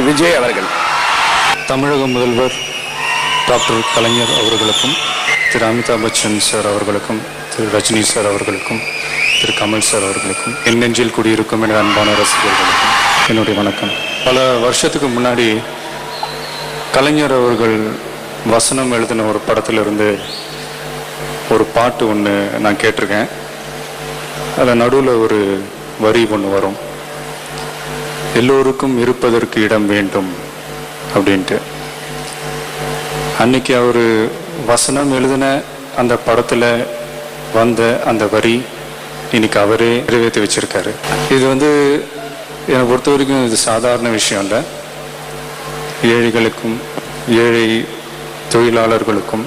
திரு விஜய் அவர்கள். தமிழக முதல்வர் டாக்டர் கலைஞர் அவர்களுக்கும் திரு அமிதாப் பச்சன் சார் அவர்களுக்கும் திரு ரஜினி சார் அவர்களுக்கும் திரு கமல் சார் அவர்களுக்கும் என் நெஞ்சில் குடியிருக்கும் எனது அன்பான ரசிகர்களுக்கும் என்னுடைய வணக்கம். பல வருஷத்துக்கு முன்னாடி கலைஞர் அவர்கள் வசனம் எழுதின ஒரு படத்திலிருந்து ஒரு பாட்டு ஒன்று நான் கேட்டிருக்கேன். அதில் நடுவில் ஒரு வரி ஒன்று வரும். எல்லோருக்கும் இருப்பதற்கு இடம் வேண்டும் அப்படின்ட்டு. அன்னைக்கு அவர் வசனம் எழுதின அந்த படத்தில் வந்த அந்த வரி இன்னைக்கு அவரே நிறைவேற்றி வச்சிருக்காரு. இது வந்து என்னை பொறுத்த வரைக்கும் இது சாதாரண விஷயம் இல்லை. ஏழைகளுக்கும் ஏழை தொழிலாளர்களுக்கும்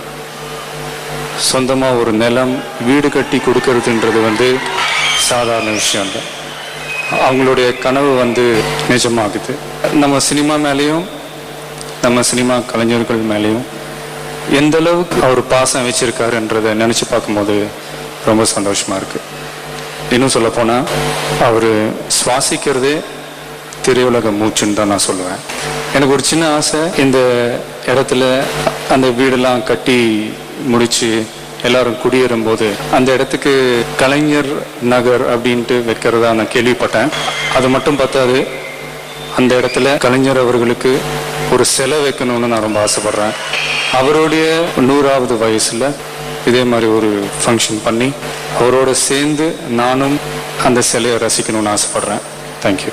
சொந்தமாக ஒரு நிலம் வீடு கட்டி கொடுக்கறதுன்றது வந்து சாதாரண விஷயம் இல்லை. அவங்களுடைய கனவு வந்து நிஜமாகுது. நம்ம சினிமா மேலேயும் நம்ம சினிமா கலைஞர்கள் மேலேயும் எந்த அளவுக்கு அவர் பாசம் வச்சிருக்காருன்றதை நினச்சி பார்க்கும்போது ரொம்ப சந்தோஷமாக இருக்குது இன்னும் சொல்லப்போனால் அவர் சுவாசிக்கிறதே திரையுலக மூச்சுன்னு தான் நான் சொல்லுவேன். எனக்கு ஒரு சின்ன ஆசை இந்த இடத்துல அந்த வீடெல்லாம் கட்டி முடித்து எல்லாரும் குடியேறும் போது அந்த இடத்துக்கு கலைஞர் நகர் அப்படின்ட்டு வைக்கிறதா நான் கேள்விப்பட்டேன். அது மட்டும் பார்த்தாது அந்த இடத்துல கலைஞர் அவர்களுக்கு ஒரு சிலை வைக்கணும்னு நான் ரொம்ப ஆசைப்படுறேன். அவருடைய நூறாவது வயசில் இதே மாதிரி ஒரு ஃபங்க்ஷன் பண்ணி அவரோட சேர்ந்து நானும் அந்த சிலையை ரசிக்கணும்னு ஆசைப்படுறேன். தேங்க்யூ